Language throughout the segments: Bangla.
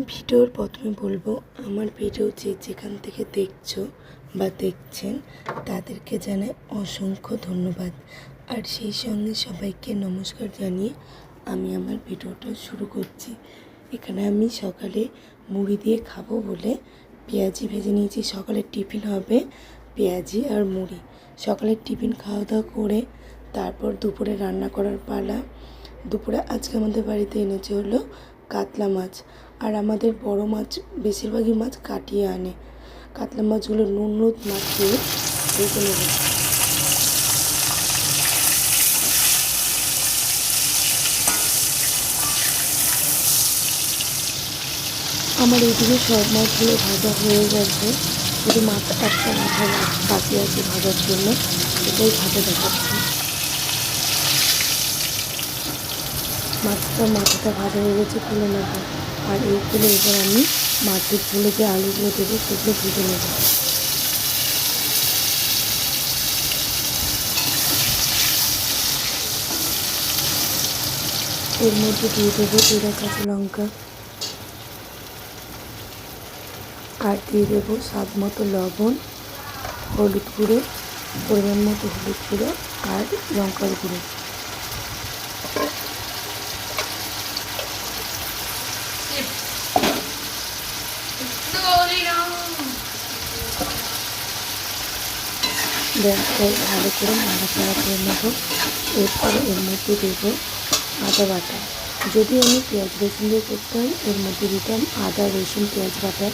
ভিডিওর প্রথমে বলব, আমার ভিডিও যে যেখান থেকে দেখছ বা দেখছেন, তাদেরকে জানাই অসংখ্য ধন্যবাদ। আর সেই সঙ্গে সবাইকে নমস্কার জানিয়ে আমি আমার ভিডিওটা শুরু করছি। এখানে আমি সকালে মুড়ি দিয়ে খাব বলে পেঁয়াজি ভেজে নিয়েছি। সকালের টিফিন হবে পেঁয়াজি আর মুড়ি। সকালের টিফিন খাওয়া দাওয়া করে তারপর দুপুরে রান্না করার পালা। দুপুরে আজকে আমাদের বাড়িতে এনেছে হলো কাতলা মাছ। আর আমাদের বড় মাছ, বেশিরভাগই মাছ কাটিয়ে আনে। কাতলা মাছগুলো নুন নুন মাখিয়ে ভেজে নেবে। আমার এইদিকে সব মাছগুলো ভাজা হয়ে গেছে। শুধু মাথা একটা মাথা বাকি আছে ভাজার জন্য। এটাই ভাজা দেখাচ্ছি। মাছটা মাথাটা ভাজা হয়ে গেছে তুলে নেব। আর এইগুলো এবার আমি মাছের ঝোলে যে আলুগুলো দেবো, সেগুলো ভেজে নেব। এর মধ্যে দিয়ে দেবো জিরা কাঁচা লঙ্কা। আর দিয়ে দেবো স্বাদ মতো লবণ, হলুদ গুঁড়ো, পরিমাণ মতো হলুদ গুঁড়ো আর লঙ্কার গুঁড়ো। গ্যাসটাই ভালো করে নাড়াচাড়া করে নেব। এরপরে এর মধ্যে দেবো আদা বাটা। যদি আমি পেঁয়াজ রসুন দিয়ে করতাম এর মধ্যে দিতাম আদা রসুন পেঁয়াজ বাটা।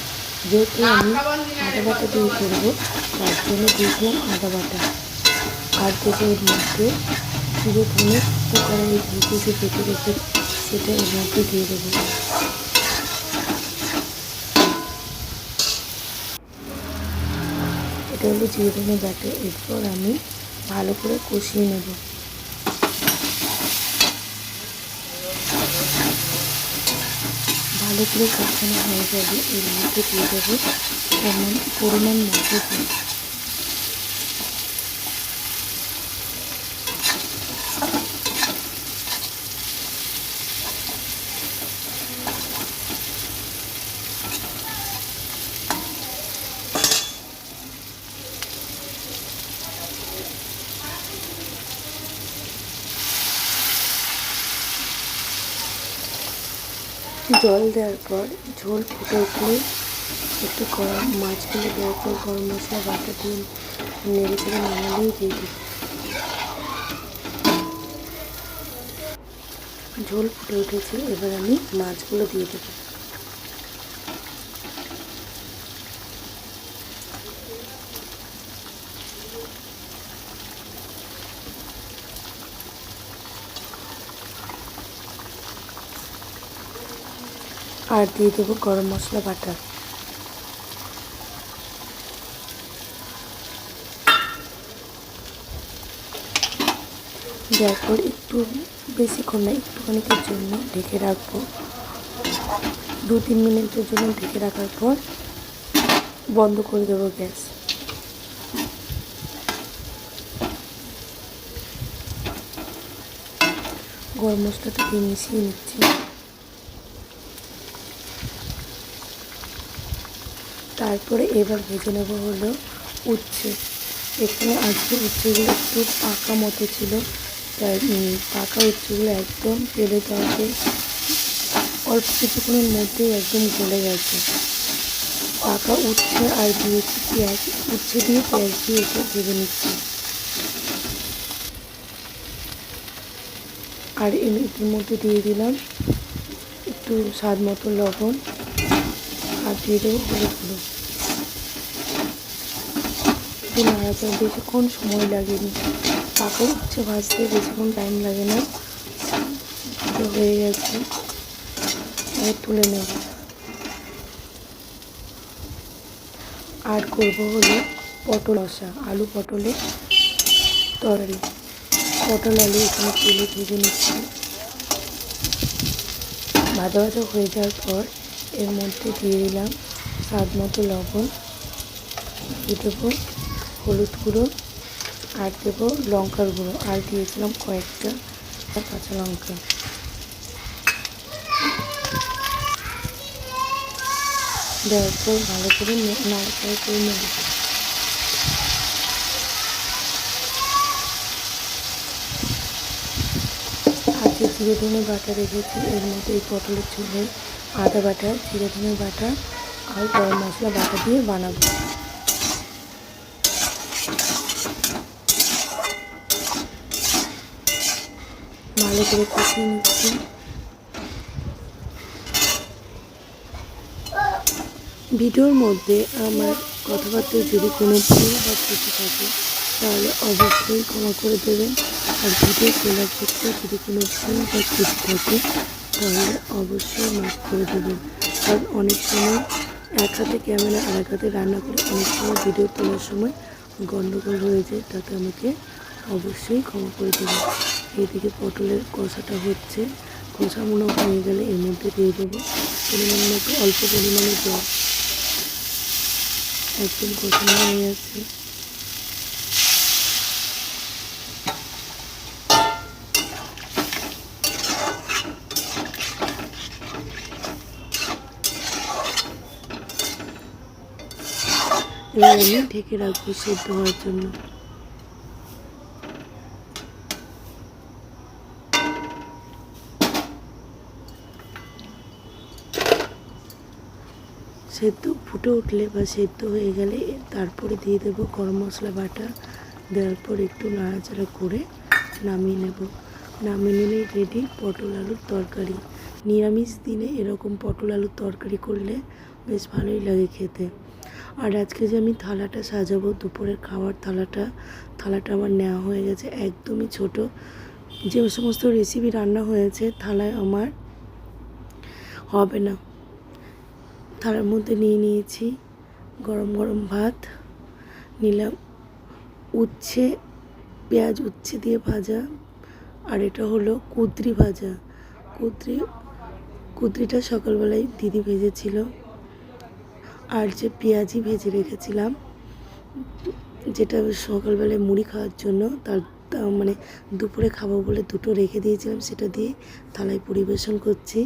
যেহেতু আমি আদা বাটা দিয়ে করব তার জন্য দিয়ে দিলাম আদা বাটা। আর দেবো এর মধ্যে পুরো ধনে কড়াই ভেজে যে পেটে রেখে সেটা এর মধ্যে দিয়ে দেবো। এটা হলো জিরে ধনে বাটে এরপর আমি ভালো করে কষিয়ে নেব। ভালো করে কষানো হয়ে যাবে, এর মধ্যে দিয়ে দেবো পরিমাণ মতো জল দেওয়ার পর ঝোল ফুটে উঠলে একটু গরম মাছগুলো দেওয়ার পর গরম মশলা বাটা দিয়ে নেড়ে চেড়ে নামালেই দিয়ে দিই। ঝোল ফুটে উঠেছে, এবার আমি মাছগুলো দিয়ে দেবো। আর দিয়ে দেবো গরম মশলা বাটা দেওয়ার পর একটু বেশিক্ষণ না একটুখানিকের জন্য ঢেকে রাখব। দু তিন মিনিটের জন্য ঢেকে রাখার পর বন্ধ করে দেবো গ্যাস। গরম মশলাটা দিয়ে মিশিয়ে নিচ্ছি। তারপরে এবার ভেজে নেব হলো উচ্ছে। এখানে আজকে উচ্ছেগুলো একটু পাকা মতো ছিল, তাই পাকা উচ্ছেগুলো একদম তেলে দেওয়াতে অল্প কিছুক্ষণের মধ্যেই একদম গলে গেছে। পাকা উচ্ছে আর দিয়েছি পেঁয়াজ, উচ্ছে দিয়ে পেঁয়াজ দিয়ে এসে ভেজে নিচ্ছি। আর এর মধ্যে দিয়ে দিলাম একটু স্বাদ মতো লবণ, আর দিয়ে দেবো গুঁড়ো একটু নাড়াচাড়া বেশিক্ষণ সময় লাগেনি। পাকা উচ্ছে ভাজতে, বেশিক্ষণ টাইম লাগে না। হয়ে গেছে। তুলে নেব। আর করব হলো পটল রসা আলু পটলের তরকারি। পটল, আলু এখানে তেলে ভেজে নিচ্ছি। ভাজা ভাজা হয়ে যাওয়ার পর এর মধ্যে দিয়ে দিলাম স্বাদ মতো লবণ দেবো হলুদ গুঁড়ো, আর দেবো লঙ্কার গুঁড়ো, আর দিয়েছিলাম কয়েকটা কাঁচা লঙ্কা। দেওয়ার পর ভালো করে নাড়াচাড়া করে নেব। যে জিরে ধনে বাটা রেখেছি, এর মধ্যে এই পটলের ঝোলে আদা বাটা জিরে ধনে বাটা, আর গরম মশলা বাটা দিয়ে বানাবো। ভালো করে কষিয়ে নিচ্ছি। ভিডিওর মধ্যে আমার কথাবার্তায় যদি কোনো ভুল বা কিছু থাকে, তাহলে অবশ্যই ক্ষমা করে দেবেন। আর ভিডিও তোলার ক্ষেত্রে যদি কোনো ভুল বা কিছু থাকে, তাহলে অবশ্যই মাফ করে দেবেন। কারণ অনেক সময় এক হাতে ক্যামেরা আর এক হাতে রান্না করে অনেক সময় ভিডিও তোলার সময় গণ্ডগোল হয়ে যায়, তাতে আমাকে অবশ্যই ক্ষমা করে দেবেন। এইদিকে পটলের কষাটা হচ্ছে। কষা মনে হয়ে গেলে এর মধ্যে দিয়ে দেবো। পরিমাণ মতো, অল্প পরিমাণে জল। একদম কষানো হয়ে যাচ্ছে এবার আমি ঢেকে রাখব সেদ্ধ হওয়ার জন্য। সেদ্ধ, ফুটে উঠলে বা সেদ্ধ হয়ে গেলে তারপরে দিয়ে দেবো গরম মশলা বাটা দেওয়ার পর একটু নাড়াচাড়া করে নামিয়ে নেব। নামিয়ে নিলেই রেডি পটল আলুর তরকারি। নিরামিষ দিনে এরকম পটল আলুর তরকারি করলে বেশ ভালোই লাগে খেতে। আর আজকে যে আমি থালাটা সাজাবো, দুপুরের খাওয়ার থালাটা থালাটা আমার নেওয়া হয়ে গেছে, একদমই ছোট। যে সমস্ত রেসিপি রান্না হয়েছে, থালায় আমার হবে না। থালার মধ্যে নিয়ে নিয়েছি গরম গরম ভাত, নিলাম উচ্ছে, পেঁয়াজ উচ্ছে দিয়ে ভাজা, আর এটা হলো কুদ্রি ভাজা। কুদ্রি, কুদ্রিটা সকালবেলায় দিদি ভেজেছিল, আর যে পেঁয়াজি ভেজে রেখেছিলাম, যেটা সকালবেলায় মুড়ি খাওয়ার জন্য তার মানে দুপুরে খাব বলে দুটো রেখে দিয়েছিলাম, সেটা দিয়ে থালায় পরিবেশন করছি।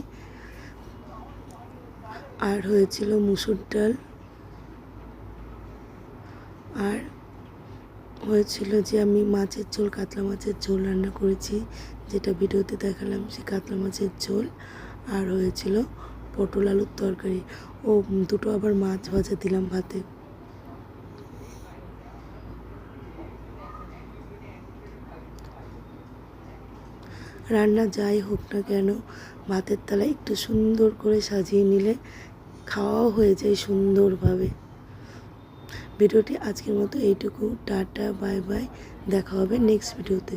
আর হয়েছিল মুসুর ডাল। আর হয়েছিল যে আমি মাছের ঝোল, কাতলা মাছের ঝোল রান্না করেছি, যেটা ভিডিওতে দেখালাম, সেই কাতলা মাছের ঝোল। আর হয়েছিল পটল আলুর তরকারি। ও, দুটো আবার মাছ ভাজা দিলাম ভাতে। রান্না যাই হোক না কেন, ভাতের থালা একটু সুন্দর করে সাজিয়ে নিলে খাওয়াও হয়ে যায় সুন্দরভাবে। ভিডিওটি আজকের মতো এইটুকু। Tata, bye bye. দেখা হবে নেক্সট ভিডিওতে